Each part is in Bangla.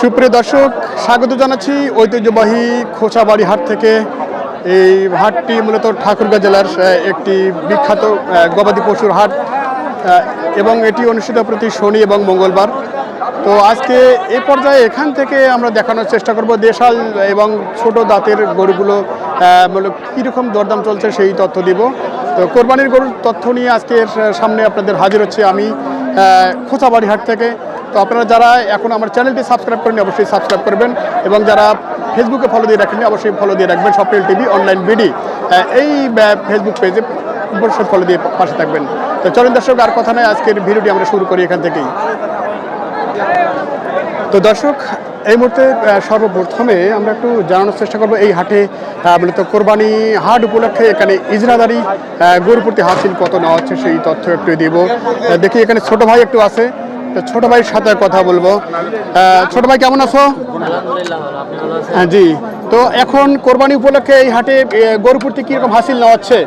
সুপ্রিয় দর্শক, স্বাগত জানাচ্ছি ঐতিহ্যবাহী খোঁচাবাড়ি হাট থেকে। এই হাটটি মূলত ঠাকুরগাঁ জেলার একটি বিখ্যাত গবাদি পশুর হাট এবং এটি অনুষ্ঠিত প্রতি শনি এবং মঙ্গলবার। তো আজকে এ পর্যায়ে এখান থেকে আমরা দেখানোর চেষ্টা করব দেশাল এবং ছোট দাঁতের গরুগুলো কীরকম দরদাম চলছে সেই তথ্য দিব। তো কোরবানির গরুর তথ্য নিয়ে আজকের সামনে আপনাদের হাজির হচ্ছে আমি খোঁচাবাড়ি হাট থেকে। তো আপনারা যারা এখন আমার চ্যানেলটি সাবস্ক্রাইব করেন অবশ্যই সাবস্ক্রাইব করবেন এবং যারা ফেসবুকে ফলো দিয়ে রাখেন অবশ্যই ফলো দিয়ে রাখবেন। সফটওয়্যার টিভি অনলাইন বিডি এই ফেসবুক পেজে অবশ্যই ফলো দিয়ে পাশে থাকবেন। তো চলেন দর্শক আর কথা নয় আজকের ভিডিওটি আমরা শুরু করি এখান থেকেই। তো দর্শক এই মুহূর্তে সর্বপ্রথমে আমরা একটু জানানোর চেষ্টা করব এই হাটে মূলত কোরবানি হাট উপলক্ষে এখানে ইজরাদারি আহ, গরু প্রতি হাসিল কত নেওয়া হচ্ছে সেই তথ্য একটু দিব। দেখি এখানে ছোট ভাই একটু আছে। তো ছোট ভাইয়ের সাথে কথা বলব। ছোট ভাই কেমন আছো? হ্যাঁ জি তো এখন কোরবানি উপলক্ষে এই হাটে আহ, গরু প্রতি কীরকম হাসিল নেওয়া হচ্ছে?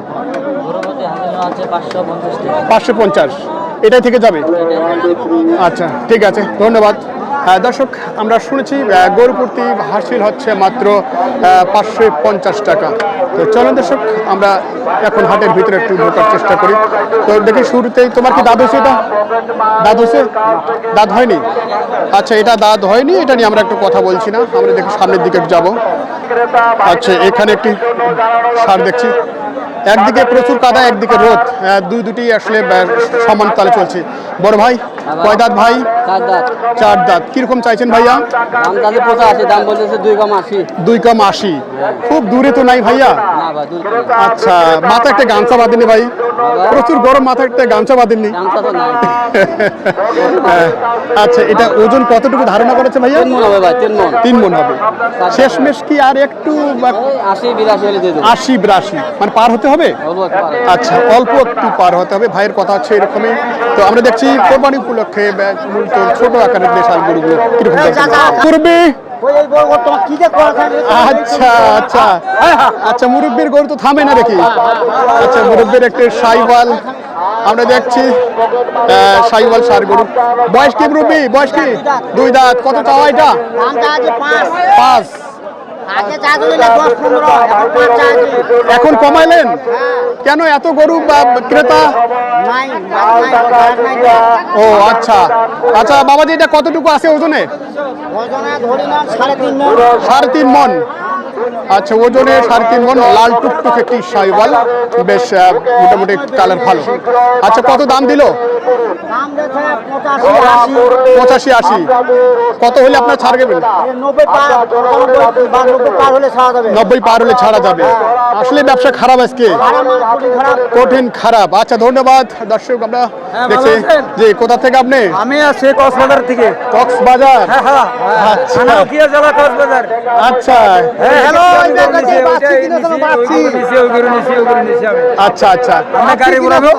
পাঁচশো পঞ্চাশ এটাই থেকে যাবে। আচ্ছা ঠিক আছে ধন্যবাদ। দর্শক, আমরা শুনেছি গরু প্রতি হাসিল হচ্ছে মাত্র পাঁচশো পঞ্চাশ টাকা। তো চলুন দর্শক, আমরা এখন হাটের ভিতরে একটু ঢোকার চেষ্টা করি। তো দেখি শুরুতেই, তোমার কি দাঁত হয়েছে এটা? দাঁত হয়েছে? দাঁত হয়নি? আচ্ছা এটা দাঁত হয়নি, এটা নিয়ে আমরা একটু কথা বলছি না। আমরা দেখি সামনের দিকে যাব। আচ্ছা এখানে একটি সার দেখছি। একদিকে প্রচুর কাদা একদিকে রোদ। দুই দুটি আসলে সমান তালে চলছে। বড় ভাই কয় দাঁত ভাই? চার দাঁত। কীরকম চাইছেন ভাইয়া? দাম বলতেছে দুই কম আশি। দুই কম আশি। খুব দূরে তো নাই ভাইয়া? আচ্ছা মাথা একটা গামছা বাঁধেনি ভাই? প্রচুর গরম মাথা একটা গামছা বাঁধেননি? আহ, আচ্ছা এটা ওজন কতটুকু ধারণা করেছে ভাইয়া? তিন মন হবে শেষমেশ কি আর একটু আশি বিরাশি। মানে পার হতে হবে একবার। আচ্ছা অল্প একটু পার হতে হবে। ভাইয়ের কথা হচ্ছে এরকমই। তো আমরা দেখছি কোরবানি উপলক্ষে মূলত ছোট আকারের দেশাল গরুগুলো কীরকম করবে আচ্ছা আচ্ছা। আচ্ছা মুরব্বীর গরু তো থামে না দেখি। আচ্ছা মুরব্বীর একটা সাইওয়াল। আমরা দেখছি আহ, সাইওয়াল সার গরু। বয়স কি মুরব্বী? বয়স কি? দুই দাঁত। কত চাওয়া এটা? পাঁচ। আগে পনেরো এখন পাঁচ আছে। এখন কমাইলেন? কেন এত গরু বা ক্রেতা? নাই ও আচ্ছা। আচ্ছা বাবাজি এটা কতটুকু আছে ওজনে? ওজনে ধরি না সাড়ে তিন মণ মন। আচ্ছা ওজনে সাড়ে তিন মন লাল টুকটুক একটি সাইওয়াল বেশ মোটামুটি কালার ভালো। আচ্ছা কত দাম দিল? পঁচাশি আশি। কত হলে আপনার ছাড় দেবেন নব্বই পার পঁচানব্বই বা নব্বই পার হলে ছাড়া যাবে। যাবে। আসলে ব্যবসা খারাপ আজকে। কঠিন খারাপ। আচ্ছা ধন্যবাদ। দর্শক আমরা হ্যাঁ, দেখছি। যে কোথা থেকে আপনি? আমি আছি কক্সবাজার থেকে। কক্সবাজার? হ্যাঁ হ্যাঁ। আচ্ছা। আচ্ছা। হ্যাঁ। আচ্ছা আচ্ছা। গাড়ি ঘুরাবো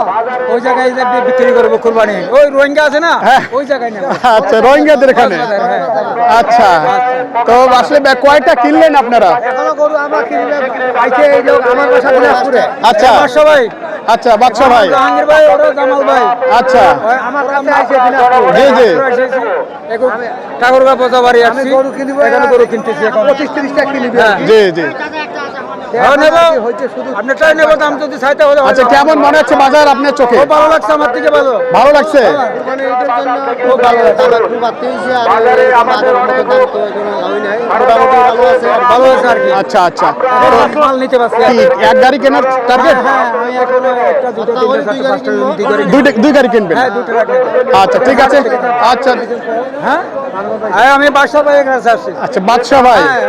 ওই জায়গায় বিক্রি করব কুরবানি। ওই রোহিঙ্গা আছে না? হ্যাঁ। ওই জায়গায় নেব। আচ্ছা রোহিঙ্গাদের এখানে? আচ্ছা। তো আসলে কয়টা কিনলেন আপনারা? আচ্ছা। সবাই আচ্ছা বাদশা ভাই। জাহাঙ্গীর ভাই ওরা জামাল ভাই। আচ্ছা। আমার জি, জি। ঠাকুরগা পচা বাড়ি আমি গরু কিনবো এখানে গরু কিনতেছি এখন। পঁচিশ তিরিশটা কিনবি জি জি। আচ্ছা কেমন মনে হচ্ছে বাজার আপনার চোখে? ভালো লাগছে আমার থেকে ভালো। ভালো লাগছে? মানে হয় আচ্ছা আচ্ছা। এক গাড়ি কেনার টার্গেট হ্যাঁ দিয়ে করি। দুই গাড়ি কিনবেন? হ্যাঁ আচ্ছা ঠিক আছে। আচ্ছা। হ্যাঁ? হ্যাঁ আমি বাসা ভাই কাছে আসছি। আচ্ছা বাদশাহ ভাই। হ্যাঁ,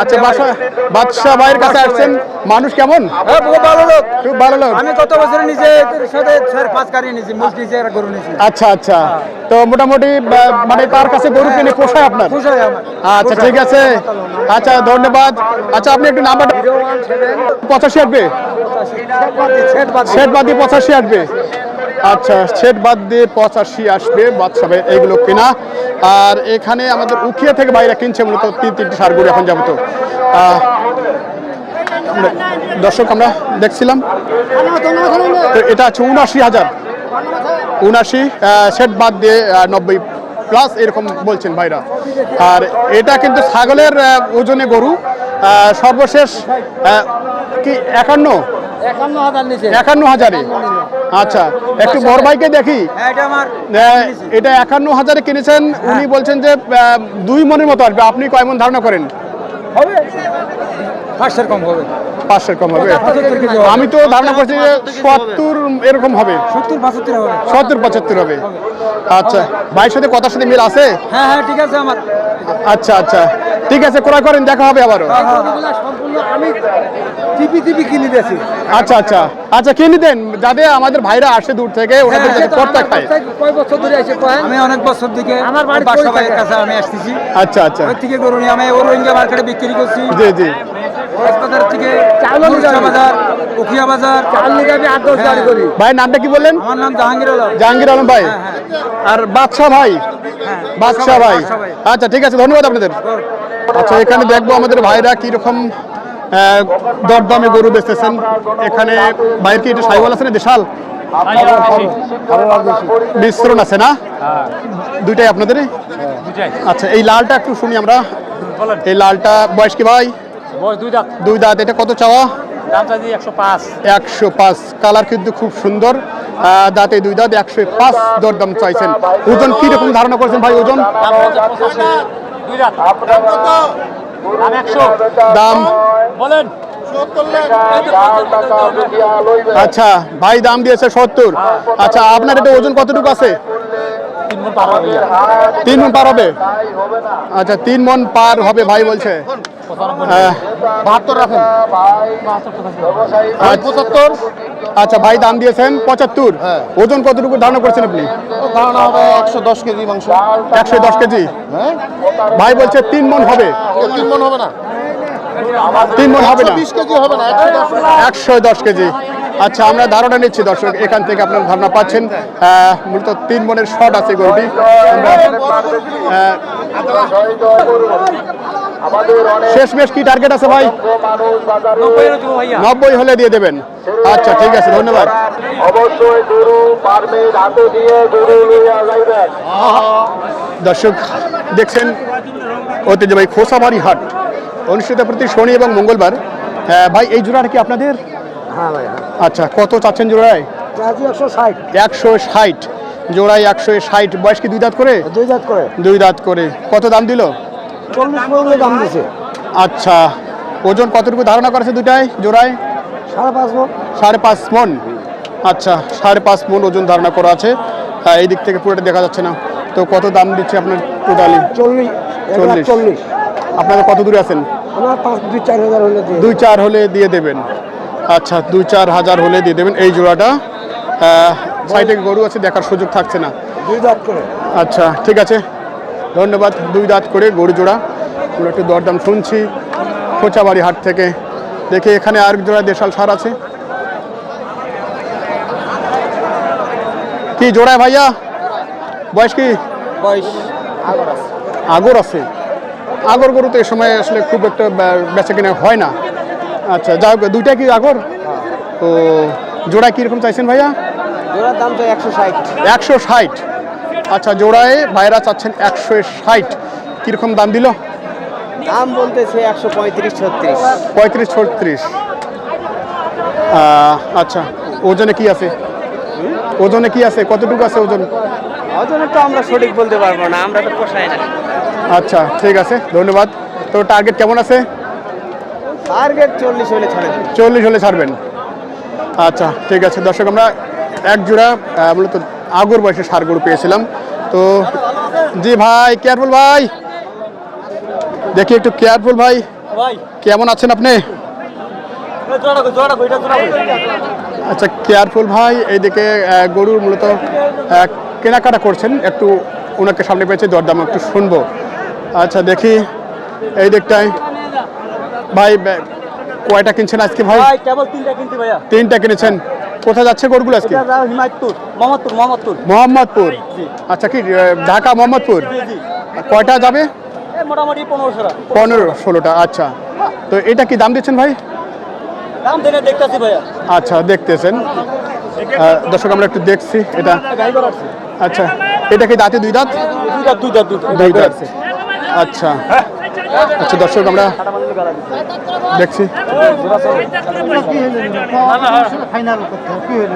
আচ্ছা বাদশাহ বাদশাহ ভাইয়ের কাছে আসছেন? মানুষ কেমন? হ্যাঁ খুব ভালো লোক। খুব ভালো লোক। আমি কত বছর নিজে সাথে চার পাঁচ গাড়ি নিয়েছি মুখ নিচে গরু নিয়েছি আচ্ছা আচ্ছা। তো মোটামুটি মানে তার কাছে গরু কিনে পোষায় আপনার? হয় আচ্ছা ঠিক আছে। আচ্ছা ধন্যবাদ। আচ্ছা আপনি একটু নাম্বার পঁচাশি আসবে সেট বাদ দিয়ে পঁচাশি আসবে আচ্ছা সেট বাদ দিয়ে পঁচাশি আসবে বাদশাবে এইগুলো কেনা। আর এখানে আমাদের উখিয়া থেকে বাইরে কিনছে মূলত তিন তিনটি সারগুলো এখন যাব তো দর্শক আমরা দেখছিলাম। তো এটা আছে উনআশি হাজার। উনআশি সেট বাদ দিয়ে নব্বই প্লাস এরকম বলছেন ভাইরা। আর এটা কিন্তু ছাগলের ওজনে গরু। সর্বশেষ কি একান্ন? একান্ন হাজার আচ্ছা একটু বড় ভাইকে দেখি। হ্যাঁ, এটা একান্ন হাজারে কিনেছেন। উনি বলছেন যে দুই মনের মতো আসবে। আপনি কয় মন ধারণা করেন? পাঁচশোর কম হবে। পাঁচশোর কম হবে। আমি তো ধারণা করছি যে সত্তর এরকম হবে। সত্তর পঁচাত্তর হবে। সত্তর পঁচাত্তর হবে। আচ্ছা ভাইয়ের সাথে কথার সাথে মিল আছে? হ্যাঁ হ্যাঁ ঠিক আছে আমার। আচ্ছা আচ্ছা। ঠিক আছে ক্রয় করেন দেখা হবে আবারও। আমি টিপি টিপি কিনে দিয়েছি। আচ্ছা আচ্ছা। আচ্ছা কিনে দেন। যাতে আমাদের ভাইরা আসে দূর থেকে ওনাদের যাতে কর্তা খায় কয় বছর ধরে আছে আমি অনেক বছর থেকে আমার বাসা ভাইয়ের কাছে আমি আসতেছি। আচ্ছা আচ্ছা। ওর থেকে গরু আমি ও রোহিঙ্গা মার্কেটে বিক্রি করছি। জি জি। হাসপাতাল থেকে বাজার ভাইয়ের নামটা কি বললেন? আমার নাম জাহাঙ্গীর আলম। জাহাঙ্গীর আলম ভাই। আর বাদশাহ ভাই? বাদশাহ ভাই আচ্ছা ঠিক আছে ধন্যবাদ আপনাদের। আচ্ছা এখানে দেখব আমাদের ভাইরা কীরকম দরদামে গরু বেচতেছেন। এখানে ভাইয়ের কি এটা সাইওয়াল আছে না? দেশাল? মিশ্রণ আছে না? দুইটাই আপনাদের আচ্ছা এই লালটা একটু শুনি আমরা। এই লালটা বয়স কি ভাই? দুই দাঁত। দুই দাঁত এটা কত চাওয়া? দাম একশো পাঁচ। একশো পাঁচ। কালার কিন্তু খুব সুন্দর। দাঁতে দুই দাঁত একশো পাঁচ দরদাম চাইছেন। ওজন কি রকম ধারণা করছেন ভাই ওজন? দাম বলেন। আচ্ছা ভাই দাম দিয়েছে সত্তর। আচ্ছা আপনার এটা ওজন কতটুকু আছে? তিন মন পার হবে? আচ্ছা তিন মন পার হবে ভাই বলছে। বাহাত্তর রাখেন। পঁচাত্তর। আচ্ছা ভাই দাম দিয়েছেন পঁচাত্তর। ওজন কতটুকু ধারণা করছেন আপনি? ধারণা হবে একশো দশ কেজি মাংস। একশো দশ কেজি? হ্যাঁ। ভাই বলছে তিন মন হবে। তিন মন হবে না। তিন মন হবে না। বিশ কেজি হবে না একশো দশ কেজি। আচ্ছা আমরা ধারণা নিচ্ছি দর্শক এখান থেকে আপনার ধারণা পাচ্ছেন। মূলত তিন মনের শট আছে গরুটি শেষ মেশ কি টার্গেট আছে ভাই? নব্বই হলে দিয়ে দেবেন। আচ্ছা ঠিক আছে ধন্যবাদ। অবশ্যই গরু পারমিট হাতে দিয়ে গরু দর্শক দেখছেন ঐতিহ্যবাহী খোসাবাড়ি হাট। অনুষ্ঠিত প্রতি শনি এবং মঙ্গলবার। ভাই এই জোড়াটা কি আপনাদের? আচ্ছা কত চাচ্ছেন জোড়ায়? একশো ষাট। একশো ষাট। জোড়ায় একশো ষাট। বয়স কি দুই দাঁত করে? দুই দাঁত করে। দুই দাঁত করে। কত দাম দিল? চল্লিশ দাম দিছে। আচ্ছা ওজন কতটুকু ধারণা করেছে দুটায় জোড়ায়? সাড়ে পাঁচ মন। সাড়ে পাঁচ মন। আচ্ছা সাড়ে পাঁচ মন ওজন ধারণা করা আছে। হ্যাঁ, এই দিক থেকে পুরোটা দেখা যাচ্ছে না। তো কত দাম দিচ্ছে আপনার টোটালি? চল্লিশ চল্লিশ। চল্লিশ। আপনারা কত দূরে আছেন? দুই চার হলে দিয়ে দেবেন। আচ্ছা দুই চার হাজার হলে দিয়ে দেবেন এই জোড়াটা। সাইডে গরু আছে দেখার সুযোগ থাকছে না। দুই দাঁত করে। আচ্ছা ঠিক আছে। ধন্যবাদ দুই দাঁত করে গরু জোড়া। আমরা একটু দরদাম শুনছি খোঁচাবাড়ি হাট থেকে। দেখি এখানে আর জোড়া দেশাল সার আছে। কি জোড়ায় ভাইয়া? বয়স কি? বয়স আগর আছে। আগর গরু তো এ সময় আসলে খুব একটা বেচা কিনা হয় না। আচ্ছা যাই হোক দুইটা কি আগর? তো জোড়া কীরকম চাইছেন ভাইয়া? জোড়ার দাম তো একশো ষাট। একশো ষাট। আচ্ছা জোড়ায় ভাইরা চাচ্ছেন একশো ষাট। কীরকম দাম দিল? দাম বলতেছে একশো পঁয়ত্রিশ ছত্রিশ। পঁয়ত্রিশ ছত্রিশ। আচ্ছা ওজনে কি আছে? ওজনে কি আছে? কতটুকু আছে ওজন? ওজনে তো আমরা সঠিক বলতে পারব না আমরা তো পোষাই না। আচ্ছা ঠিক আছে ধন্যবাদ। তো টার্গেট কেমন আছে? টার্গেট চল্লিশ হলে চল্লিশ হলে ছাড়বেন। আচ্ছা ঠিক আছে। দর্শক আমরা এক জোড়া মূলত আগর বয়সে সার গরু পেয়েছিলাম। তো জি ভাই কেয়ারফুল ভাই। দেখি একটু কেয়ারফুল ভাই। ভাই। কেমন আছেন আপনি? আচ্ছা কেয়ারফুল ভাই। এইদিকে গরুর মূলত কেনাকাটা করছেন। একটু ওনাকে সামনে পেয়েছে দরদাম একটু শুনব। আচ্ছা দেখি। এই দিকটায়। ভাই কয়টা কিনছেন আজকে ভাই? ভাই কেবল তিনটা কিনতে ভাইয়া। তিনটা কিনেছেন। কোথায় যাচ্ছে গরুগুলো আজকে? হিমায়তপুর মোহাম্মদপুর মোহাম্মদপুর। মোহাম্মদপুর? আচ্ছা কি ঢাকা মোহাম্মদপুর? কয়টা যাবে? মোটামুটি পনেরোশোটা। পনেরো ষোলোটা আচ্ছা। তো এটা কি দাম দিচ্ছেন ভাই? দাম দেখে দেখতেছি ভাইয়া। আচ্ছা দেখতেছেন। দর্শক আমরা একটু দেখছি এটা। আচ্ছা এটা কি দাঁতে দুই দাঁত? দুই দাঁত দুই দাঁত দুই দাঁত। দুই দাঁত। আচ্ছা। আচ্ছা দর্শক, আমরা দেখছি। ফাইনাল করতে হবে কি হইল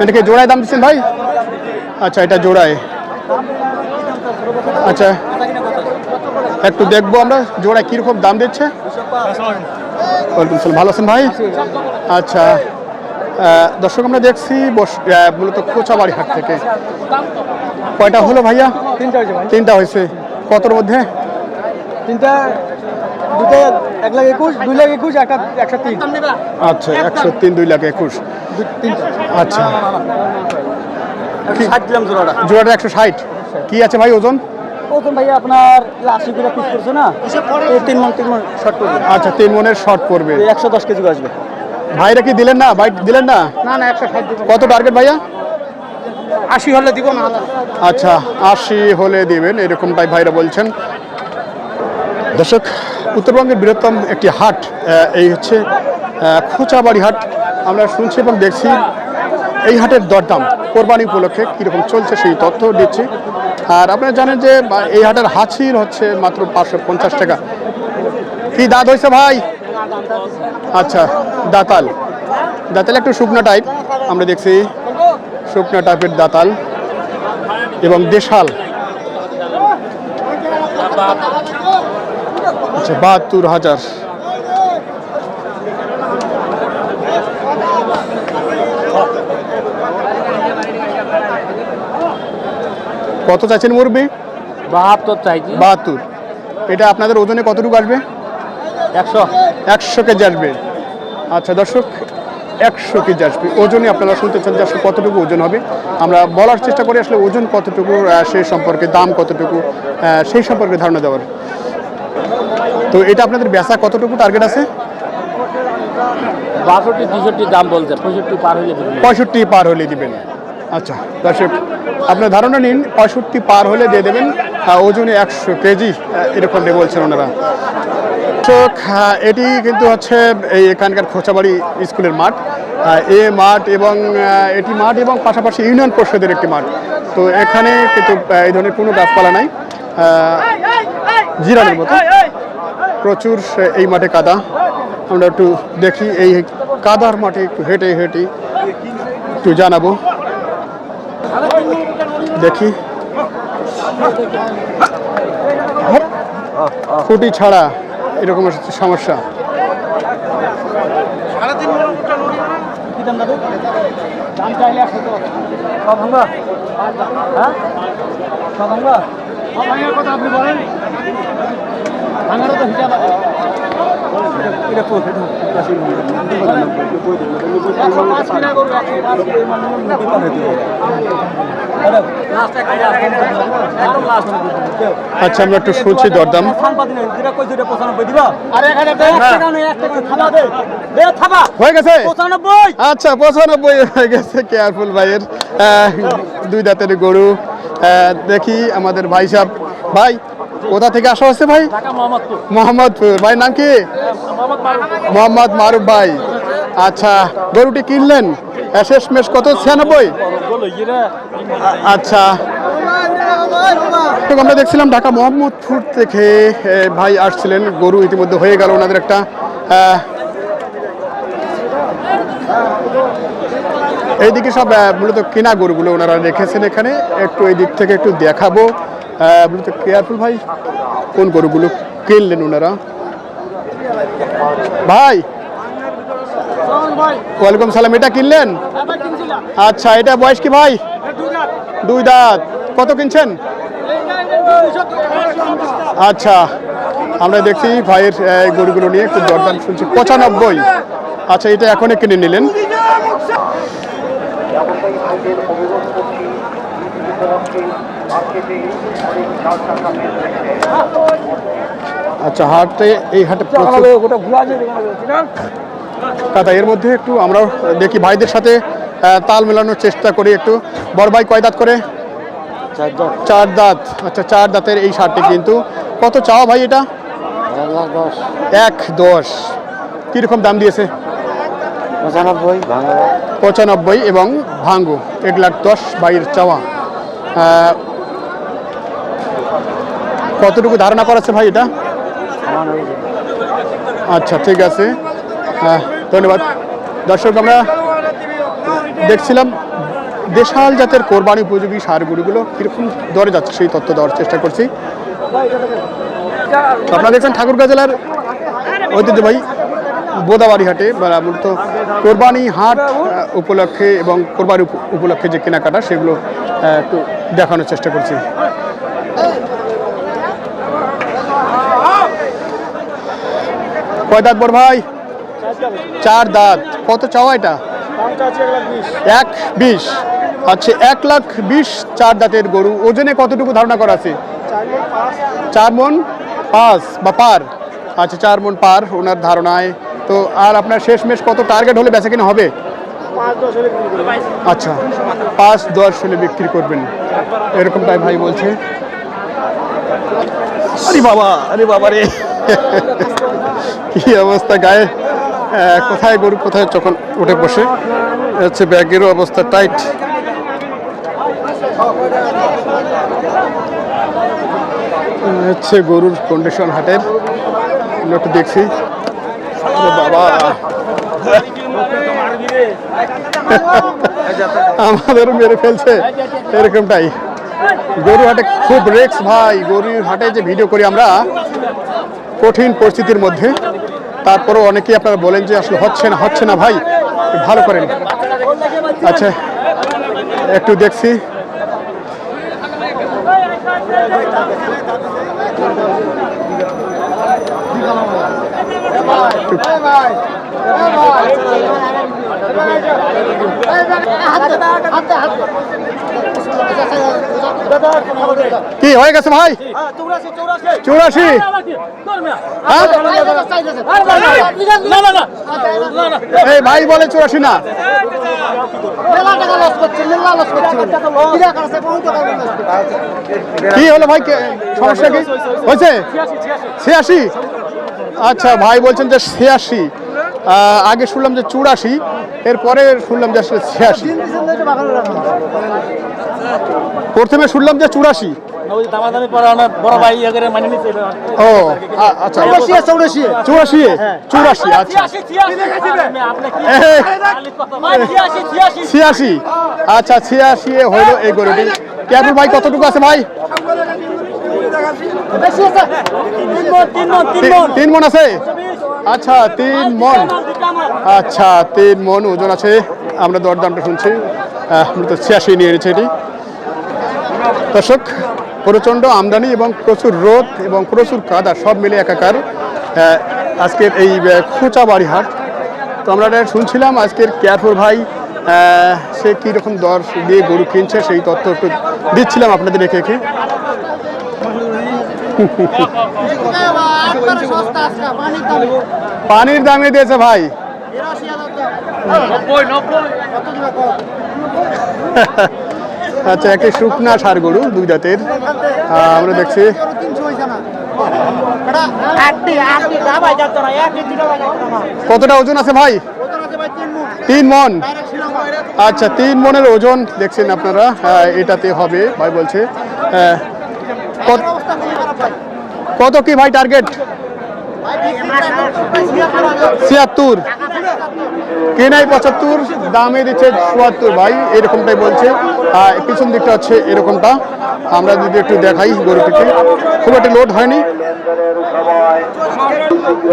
এটা কি জোড়ায় দাম দিচ্ছেন ভাই? আচ্ছা এটা জোড়ায়। আচ্ছা একটু দেখব আমরা, জোড়ায় কীরকম দাম দিচ্ছে? ভালো আছেন ভাই? আচ্ছা। দর্শক আমরা দেখছি মূলত খোঁচাবাড়ি হাট থেকে। কয়টা হলো ভাইয়া? তিনটা হয়েছে ভাই। তিনটা হয়েছে। কতর মধ্যে? তিনটা দুটো এক লাখ একুশ দুই লাখ একুশ একটা একশো তিন। আচ্ছা একশো তিন দুই লাখ একুশ। আচ্ছা। জোড়াটা। জোড়াটা একশো ষাট। কি আছে ভাই ওজন? ভাই আপনার আশি কিলো পিস করছে না? তিন মন তিন মন শর্ট করবে। আচ্ছা তিন মনের শর্ট পড়বে একশো দশ কেজি আসবে। ভাইরা কি দিলেন না? ভাই দিলেন না? না না একশো ষাট কত টার্গেট ভাইয়া? আশি হলে দিব না আচ্ছা আশি হলে দিবেন এরকমটাই ভাইরা বলছেন। দর্শক উত্তরবঙ্গের বৃহত্তম একটি হাট এই হচ্ছে খোঁচাবাড়ি হাট। আমরা শুনছি এবং দেখছি এই হাটের দরদাম কোরবানি উপলক্ষে কীরকম চলছে সেই তথ্য দিচ্ছি। আর আপনারা জানেন যে এই হাটের হাসির হচ্ছে মাত্র পাঁচশো পঞ্চাশ টাকা। কি দাঁত হয়েছে ভাই? আচ্ছা দাতাল। দাতাল একটু শুকনো টাইপ আমরা দেখছি শুকনো টাইপের দাতাল এবং দেশাল। আচ্ছা বাহাত্তর হাজার। কত চাচ্ছেন মুরবি বাহাত্তর চাইছি। বাহাত্তর। এটা আপনাদের ওজনে কতটুকু আসবে? একশো। একশো কেজি আসবে। আচ্ছা দর্শক একশো কেজি আসবে। ওজনে আপনারা শুনতে চান যে আসলে কতটুকু ওজন হবে। আমরা বলার চেষ্টা করি আসলে ওজন কতটুকু সেই সম্পর্কে দাম কতটুকু সেই সম্পর্কে ধারণা দেওয়ার। তো এটা আপনাদের বেচা কতটুকু টার্গেট আছে? বাষট্টি তেষট্টি দাম বলছে পঁয়ষট্টি পার হইলে পঁয়ষট্টি পার হলে দিবেন। আচ্ছা দর্শক আপনার ধারণা নিন পঁয়ষট্টি পার হলে দিয়ে দেবেন ওজনে একশো কেজি এরকম বলছেন ওনারা। দর্শক আহ, এটি কিন্তু হচ্ছে এই এখানকার খোঁচাবাড়ি স্কুলের মাঠ। এ মাঠ এবং এটি মাঠ এবং পাশাপাশি ইউনিয়ন পরিষদের একটি মাঠ। তো এখানে কিন্তু এই ধরনের কোনো গাছপালা নাই। জিরানের মতো। প্রচুর এই মাঠে কাদা। আমরা একটু দেখি এই কাদার মাঠে একটু হেঁটে হেঁটে একটু জানাব। দেখি। খুঁটি ছাড়া এরকম একটা সমস্যা। হ্যাঁ কথা আপনি বলেন তো হিসাব আছে আচ্ছা আমরা একটু শুনছি দরদাম। হয়ে গেছে? আচ্ছা পঁচানব্বই হয়ে গেছে কেয়ারফুল ভাইয়ের। দুই দাঁতের গরু। দেখি আমাদের ভাই সাহেব। ভাই কোথা থেকে আসা হচ্ছে ভাই। মোহাম্মদপুর। ভাই নাম কি? মোহাম্মদ মারুফ ভাই। আচ্ছা গরুটি কিনলেন? শেষ মেশ কত? ছিয়ানব্বই? আচ্ছা। আমরা দেখছিলাম ঢাকা মোহাম্মদপুর থেকে ভাই আসছিলেন, গরু ইতিমধ্যে হয়ে গেল ওনাদের একটা এইদিকে সব মূলত কেনা গরুগুলো ওনারা রেখেছেন এখানে, একটু এই দিক থেকে একটু দেখাবো। মূলত কেয়ারফুল ভাই, কোন গরুগুলো কিনলেন ওনারা? ভাই ওয়ালাইকুম সালাম এটা কিনলেন? আচ্ছা এটা বয়স কি ভাই? দুই দাঁত। কত কিনছেন? আচ্ছা আমরা দেখছি ভাইয়ের গরুগুলো নিয়ে একটু দরদাম শুনছি। পঁচানব্বই। আচ্ছা এটা এখনই কিনে নিলেন? আচ্ছা হাটে এই হাটে কাদা এর মধ্যে একটু আমরাও দেখি ভাইদের সাথে তাল মেলানোর চেষ্টা করি একটু। বড় ভাই কয় দাঁত করে? চার দাঁত। আচ্ছা চার দাঁতের এই শার্টটি কিন্তু। কত চাওয়া ভাই এটা? এক দশ। কীরকম দাম দিয়েছে? পঁচানব্বই পঁচানব্বই এবং ভাঙ্গু। এক লাখ দশ বাইয়ের চাওয়া। কতটুকু ধারণা করাচ্ছে ভাই এটা? আচ্ছা ঠিক আছে। ধন্যবাদ। দর্শক, আমরা দেখছিলাম দেশাল জাতের কোরবানি উপযোগী সারগুলিগুলো কীরকম দরে যাচ্ছে, সেই তথ্য দেওয়ার চেষ্টা করছি। আপনারা দেখছেন ঠাকুরগাঁ জেলার ঐতিহ্যবাহী বোদাবাড়ি হাটে বা মূলত কোরবানি হাট উপলক্ষে এবং কোরবানি উপ- উপলক্ষে যে কেনাকাটা, সেগুলো একটু দেখানোর চেষ্টা করছি। কয় দাঁত বড় ভাই? চার দাঁত। কত চাওয়া এটা? এক বিশ। আচ্ছা এক লাখ বিশ চার দাঁতের গরু। ওজনে কতটুকু ধারণা করা আছে? চার মন পাঁচ। বা পার? আচ্ছা চার মন পার ওনার ধারণায়। তো আর আপনার শেষমেশ কত টার্গেট হলে বেচা কিনা হবে? আচ্ছা পাঁচ দশ হলে বিক্রি করবেন। এরকম এরকমটাই ভাই বলছে। আরে বাবা আরে বাবা রে। কি অবস্থা গায়ে? কোথায় গরু, কোথায় যখন উঠে বসে হচ্ছে ব্যাগেরও অবস্থা টাইট। হচ্ছে গরুর কন্ডিশন হাটের একটু দেখছি। বাবা। আমাদেরও মেরে ফেলছে। এরকমটাই। গরু হাটে খুব রিক্স ভাই। গরুর হাটে যে ভিডিও করি আমরা, কঠিন পরিস্থিতির মধ্যে। তারপরেও অনেকেই আপনারা বলেন যে আসলে হচ্ছে না হচ্ছে না ভাই, ভালো করেন। আচ্ছা একটু দেখছি। কি, হয়ে গেছে ভাই? চৌরাশি। হ্যাঁ? এই ভাই বলে চৌরাশি না। কি হলো ভাই? সমস্যা কি? হয়েছে? ছিয়াশি। আচ্ছা ভাই বলছেন যে ছিয়াশি। আগে শুনলাম যে চুরাশি এরপরে শুনলাম যে আসলে ছিয়াশি। প্রথমে শুনলাম যে চুরাশি। ইয়ে মানে ও আচ্ছা। চৌরাশি চুরাশি। চুরাশি? আচ্ছা। ছিয়াশি আচ্ছা ছিয়াশি হইল এই গরুটি। ক্যাবুল ভাই কতটুকু আছে ভাই? তিন মন আছে? আচ্ছা তিন মন। আচ্ছা তিন মন ওজন আছে। আমরা দরদামটা শুনছি। আহ, মূলত ছিয়াশি নিয়ে এনেছে এটি। দর্শক প্রচণ্ড আমদানি এবং প্রচুর রোদ এবং প্রচুর কাদা সব মিলে একাকার। আজকের এই আহ, খোঁচাবাড়ি হাট। তো আমরা এটা শুনছিলাম আজকের ক্যাফুর ভাই সে কীরকম দর দিয়ে গরু কিনছে সেই তথ্য একটু দিচ্ছিলাম আপনাদের রেখে রেখে পানির দামে দিয়েছে ভাই। আচ্ছা একটি শুকনা সার গরু দুই জাতের। আমরা দেখছি। কতটা ওজন আছে ভাই? তিন মন। আচ্ছা তিন মনের ওজন দেখছেন আপনারা। আহ, এটাতে হবে ভাই বলছে। আহ, কত- কি ভাই টার্গেট ছিয়াত্তর। কেনাই পঁচাত্তর? দামে দিচ্ছে চুয়াত্তর ভাই, এরকমটাই বলছে। পিছন দিকটা হচ্ছে এরকমটা। আমরা যদি একটু দেখাই গরুটিকে খুব একটা লোড হয়নি।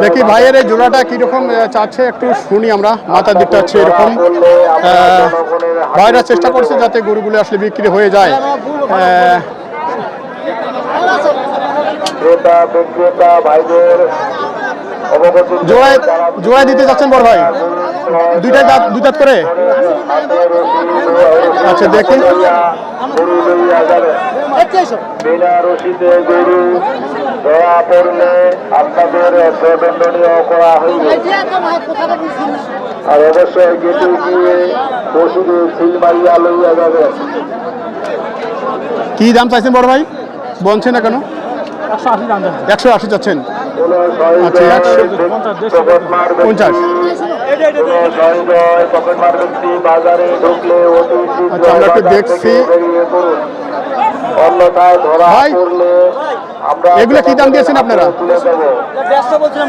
দেখি ভাইয়ের এই জোড়াটা কীরকম চাচ্ছে একটু শুনি আমরা। মাথার দিকটা হচ্ছে এরকম। ভাইরা চেষ্টা করছে যাতে গরুগুলো আসলে বিক্রি হয়ে যায়। ক্রেতা বিক্রেতা ভাইদের জোড়ায় জোড়ায় দিতে যাচ্ছেন বড় ভাই। দুইটা দাঁত দুই দাঁত করে? আচ্ছা দেখি গরু লইয়া যাবে বিনা রশিদে গরু ধরা পড়লে আপনাদের করা হইবে। আর অবশ্যই গেটে গিয়ে পশুদের সিল মারিয়া লইয়া যাবেন। কি দাম চাইছেন বড় ভাই? বলছেন না কেন? একশো আশি চাচ্ছেন কোনো আচ্ছা, একশো পঞ্চাশ আচ্ছা, আমরা একটু দেখছি। অন্যথায় ধরা এগুলো কি দাম দিয়েছেন আপনারা?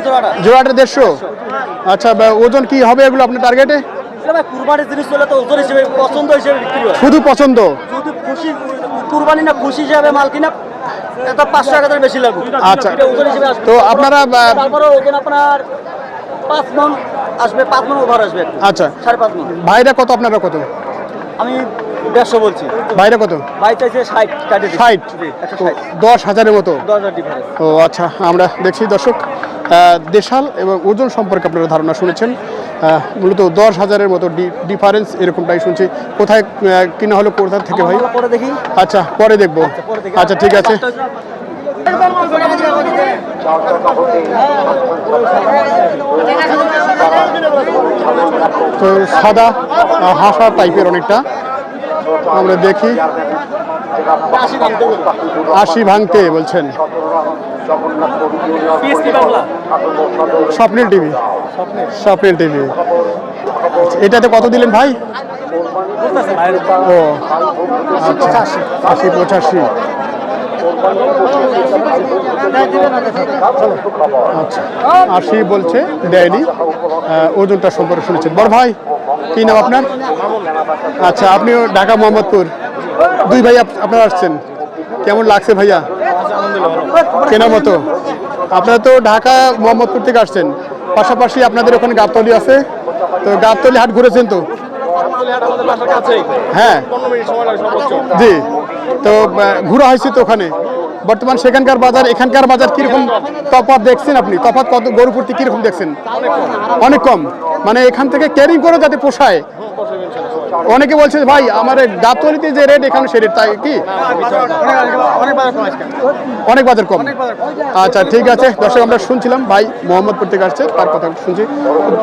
জোড়াটা। জোড়াটা দেড়শো? আচ্ছা ওজন কি হবে এগুলো আপনার টার্গেটে এটা ভাই কুরবানির জিনিস চলে তো ওজন হিসেবে পছন্দ হিসেবে শুধু পছন্দ? খুশি কুরবানি না খুশি হিসাবে মাল কিনা এটা পাঁচশো টাকা করে বেশি লাগবে। আচ্ছা। তো আপনারা তারপরে ওজন আপনার পাঁচ মন আসবে পাঁচ মন ওভার আসবে। আচ্ছা। সাড়ে পাঁচ মন। ভাইরা কত আপনারা কত? আমি দেড়শো বলছি। ভাইরা কত? বাই চাইছে ষাট। ষাট? দশ হাজারের মতো? ও আচ্ছা আমরা দেখছি দর্শক দেশাল এবং ওজন সম্পর্কে আপনারা ধারণা শুনেছেন। মূলত দশ হাজারের মতো ডিফারেন্স এরকমটাই শুনছি। কোথায় কিনা হলো কোথা থেকে ভাই? পরে দেখি। আচ্ছা পরে দেখব। আচ্ছা ঠিক আছে। তো সাদা হাসা টাইপের অনেকটা। আমরা দেখি। আশি ভাঙতে বলছেন। স্বপ্নিল টিভি। স্বপ্নিল। টিভি। এটাতে কত দিলেন ভাই? ও আচ্ছা। আশি পঁচাশি। আচ্ছা। আশি বলছে দেয়নি। ওজনটা সম্পর্কে শুনেছেন। বড় ভাই কি নাম আপনার? আচ্ছা আপনিও ঢাকা মোহাম্মদপুর। দুই ভাই আপ- আপনারা আসছেন। কেমন লাগছে ভাইয়া? কেনার মতো আপনারা তো ঢাকা, মোহাম্মদপুর থেকে আসছেন। পাশাপাশি আপনাদের ওখানে গাবতলি আছে। তো গাবতলি হাট ঘুরেছেন তো? হ্যাঁ। জি। তো ঘোরা হয়েছে তো ওখানে। বর্তমান সেখানকার বাজার, এখানকার বাজার কীরকম তফাত দেখছেন আপনি? তফাত কত গরু কীরকম দেখছেন? অনেক কম। মানে এখান থেকে ক্যারিং করে যাতে পোষায়। অনেকে বলছে ভাই আমার গাবতলিতে যে রেট এখানে সে রেট তাই কি? অনেক বাজার কম। আচ্ছা ঠিক আছে। দর্শক আমরা শুনছিলাম ভাই মোহাম্মদপুর থেকে আসছে তার কথা শুনছি।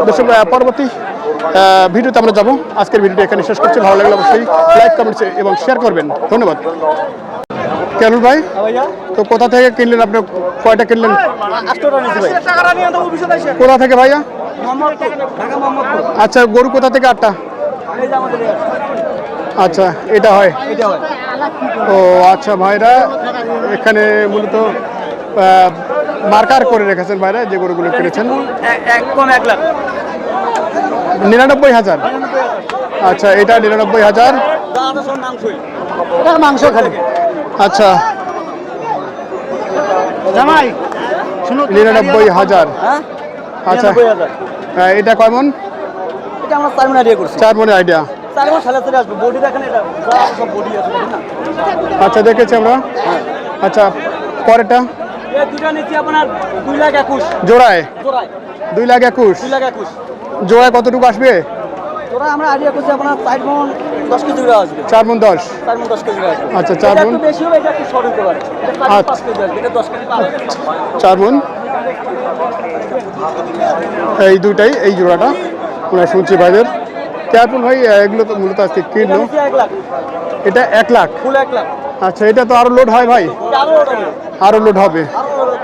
দর্শক পরবর্তী ভিডিওতে আমরা যাব। আজকের ভিডিওটা এখানে শেষ করছি। ভালো লাগলে অবশ্যই লাইক কমেন্টস এবং শেয়ার করবেন। ধন্যবাদ। কেন ভাই তো কোথা থেকে কিনলেন আপনি? কয়টা কিনলেন? ভাই কোথা থেকে ভাইয়া? আচ্ছা গরু কোথা থেকে আটটা? আচ্ছা এটা হয়? ও আচ্ছা ভাইরা এখানে মূলত মার্কার করে রেখেছেন ভাইরা যে গরুগুলো কিনেছেন। নিরানব্বই হাজার। আচ্ছা এটা নিরানব্বই হাজার। মাংস খালি। আচ্ছা। নিরানব্বই হাজার। হ্যাঁ? আচ্ছা। নিরানব্বই এটা কয় মন? এটা আমরা চার মিনিট ইয়ে করছি। চার মনে আইডিয়া চার মিনিট সালে সালে আসবে। বডি দেখেন এটা সব বডি আছে না? আচ্ছা দেখেছি আমরা। আচ্ছা পরেরটা? দুটা নিচ্ছি আপনার দুই লাখ একুশ। জোড়ায়? জোড়ায়। দুই লাখ একুশ। দুই লাখ একুশ। জোড়ায় কতটুকু আসবে? জোড়া আমরা আইডিয়া করছি আপনার চার মন দশ কেজি আসবে। চার মন দশ। চার মন দশ কেজি আসবে। আচ্ছা, চার বেশি হবে এটা একটু চার আচ্ছা। চার মন এই দুটাই এই জোড়াটা। আমরা শুনছি ভাইদের। কেয়ারফুল ভাই এগুলো তো মূলত আজকে কিনলো। এটা এক লাখ। আচ্ছা এটা তো আরও লোড হয় ভাই? আরও লোড হবে।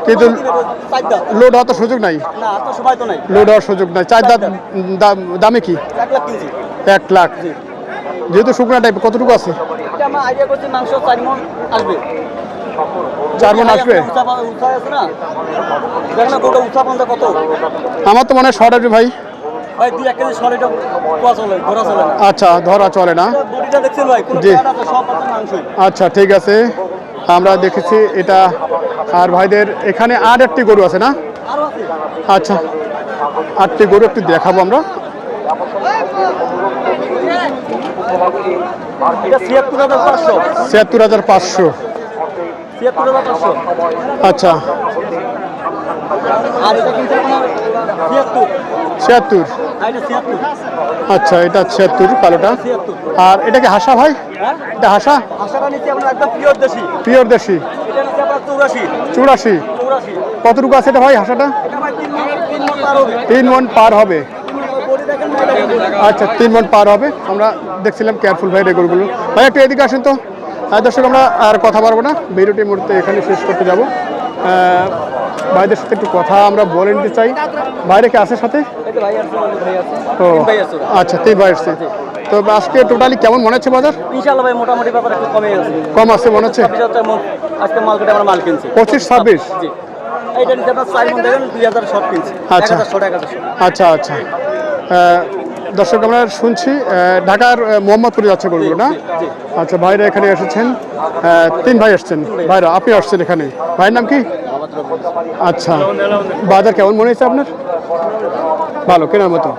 কিন্তু লোড হওয়ার তো সুযোগ নাই? লোড হওয়ার সুযোগ নাই। চার দাম দাম- কি? এক লাখ যেহেতু শুকনা টাইপ কতটুকু আছে? চার মন আসবে। আমার তো মনে হয় শর্ট আসবে ভাই। ভাই দুই এক কেজি সর কোয়া চলে ঘোরা চলে না। আচ্ছা ধরা চলে না। বডিটা দেখছেন ভাই কোনো জি। আচ্ছা ঠিক আছে। আমরা দেখেছি এটা আর ভাইদের এখানে আর একটি গরু আছে না? আচ্ছা আটটি গরু একটু দেখাবো আমরা। ছিয়াত্তর হাজার পাঁচশো। আচ্ছা। আর এটা কিন্তু আপনার ছিয়াত্তর। আচ্ছা এটা ছিয়াত্তর, কালোটা। আর এটা কি হাসা ভাই? এটা হাসা? পিওর দেশি। চৌরাশি। কতটুকু আছে এটা ভাই হাসাটা? তিন মন পার হবে। আচ্ছা তিন মন পার হবে। আমরা দেখছিলাম কেয়ারফুল ভাই গরুগুলো ভাই, একটু এদিকে আসেন তো। দর্শক, আমরা আর কথা পারব না। ভিডিওটি মুহূর্তে এখানে শেষ করতে যাব। ভাইদের সাথে একটু কথা আমরা বলে নিতে চাই। বাইরে কে আছে সাথে? ও। আচ্ছা তিন ভাই আসছে। তো আজকে টোটালি কেমন মনে হচ্ছে বাজার? ইনশাআল্লাহ ভাই মোটামুটি ব্যাপার একটু কমে আছে কম আছে মনে হচ্ছে? আজকে মাল কেটে আমরা মাল কিনছি। পঁচিশ ছাব্বিশ? জি। এইটা নিচে আপনার চার মন দেখেন দুই হাজার শর্ট কিনছি। আচ্ছা। short। আচ্ছা আচ্ছা। দর্শক আমরা শুনছি ঢাকার মোহাম্মদপুরে যাচ্ছে গরুগুলো না? আচ্ছা ভাইরা এখানে এসেছেন। তিন ভাই আসছেন। ভাইরা আপনি আসছেন এখানে। ভাইয়ের নাম কি? আচ্ছা বাজার কেমন মনে হয়েছে আপনার? ভালো, কেনার মতো।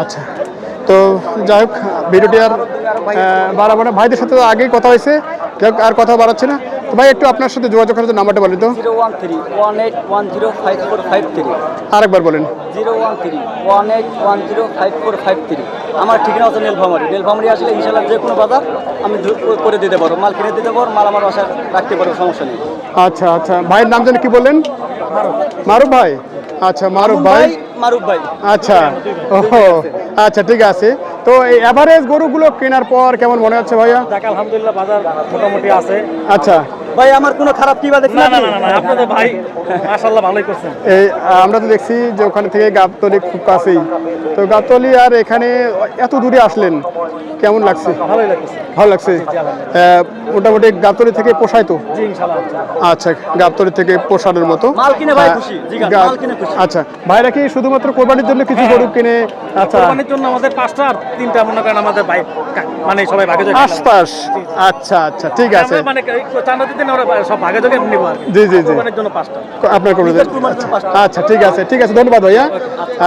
আচ্ছা তো যাই হোক, ভিডিওটি আর বাড়াবো না। ভাইদের সাথে আগেই কথা হয়েছে। আর কথা বাড়াচ্ছে না। ভাই একটু আপনার সাথে যোগাযোগ করার জন্য নাম্বারটা বলেন তো zero one three one eight one zero five four five three. আরেকবার বলেন। Zero one three one eight one zero five four five three. আমার ঠিকানা হচ্ছে নীলফামারি। নীলফামারি আসলে ইনশাল্লাহ যে কোনো বাজার আমি করে দিতে পারব। মাল কিনে দিতে পারব মাল আমার বাসায় রাখতে পারব সমস্যা নেই। আচ্ছা আচ্ছা। ভাইয়ের নাম যেন কি বললেন? মারুফ ভাই। আচ্ছা মারুফ ভাই। মারুফ ভাই। আচ্ছা। ও আচ্ছা ঠিক আছে। তো এই অ্যাভারেজ গরুগুলো কেনার পর কেমন মনে হচ্ছে ভাইয়া? আলহামদুলিল্লাহ বাজার মোটামুটি আছে। আচ্ছা। ভাই আমার কোনো খারাপ কি বা দেখি না না না না ভাই মাশাআল্লাহ ভালোই করছেন। এই আমরা তো দেখছি যে ওখান থেকে গাবতলি খুব কাছেই। তো গাবতলি আর এখানে এত দূরে আসলেন কেমন লাগছে? ভালোই লাগতেছে ভালো লাগছে। মোটামুটি গাবতলি থেকে পোষায় তো? আচ্ছা গাবতলি থেকে পোষানোর মতো। মাল কিনে ভাই আহ, খুশি, জি মাল কিনে খুশি। আচ্ছা ভাইরা কি শুধুমাত্র কোরবানির জন্য কিছু গরু কিনে আচ্ছা। কোরবানির জন্য আমাদের পাঁচটা আর তিনটা মনে করেন আমাদের ভাই মানে সবাই ভাগে আশপাশ আচ্ছা আচ্ছা ঠিক আছে। মানে চান্দা দিতে ওরা সব ভাগে যোগে নিব আর জি জি জি। জন্য পাঁচটা। আপনার কুরবানির জন্য। আচ্ছা ঠিক আছে ঠিক আছে ধন্যবাদ ভাইয়া।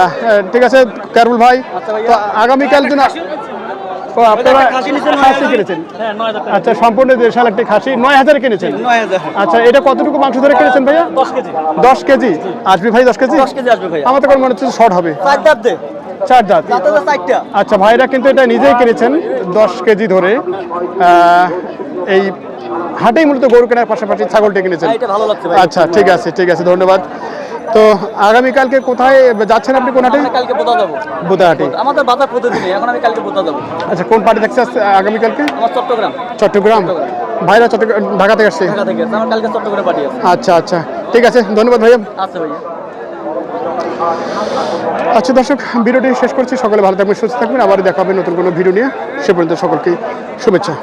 আহ, ঠিক আছে কারুল ভাই। আচ্ছা তো আগামীকাল দিন ও আপনারা খাসি কিনেছেন। হ্যাঁ আচ্ছা সম্পূর্ণ একটি খাসি নয় হাজার কিনেছেন? আচ্ছা এটা কতটুকু মাংস ধরে কিনেছেন ভাইয়া? দশ কেজি। দশ কেজি? আসবি ভাই দশ কেজি? দশ আসবে কোনো মনে হচ্ছে শর্ট হবে। চার জাত। আচ্ছা ভাইরা কিন্তু এটা নিজেই কিনেছেন দশ কেজি ধরে। এই হাটেই মূলত গরু কেনার পাশাপাশি ছাগলটা কিনেছেন। হ্যাঁ, আচ্ছা ঠিক আছে ঠিক আছে ধন্যবাদ। তো আগামীকালকে কোথায় যাচ্ছেন আপনি কোন হাটে? কালকে বোতা যাব। বুধাহাটি আমাদের বাজার প্রতিদিনই এখন আমি কালকে বোতা যাব। আচ্ছা কোন পার্টি দেখছে আগামীকালকে? আমার চট্টগ্রাম। চট্টগ্রাম। ভাইরা চট্টগ্রাম ঢাকা থেকে আসছে? ঢাকা থেকে আমার কালকে চট্টগ্রাম পাঠিয়ে আছে আচ্ছা আচ্ছা ঠিক আছে ধন্যবাদ ভাইয়া। আচ্ছা ভাইয়া। আচ্ছা দর্শক, ভিডিওটি শেষ করছি। সকলে ভালো থাকবেন, সুস্থ থাকবেন। আবার দেখা হবে নতুন কোনো ভিডিও নিয়ে। সে পর্যন্ত সকলকে শুভেচ্ছা।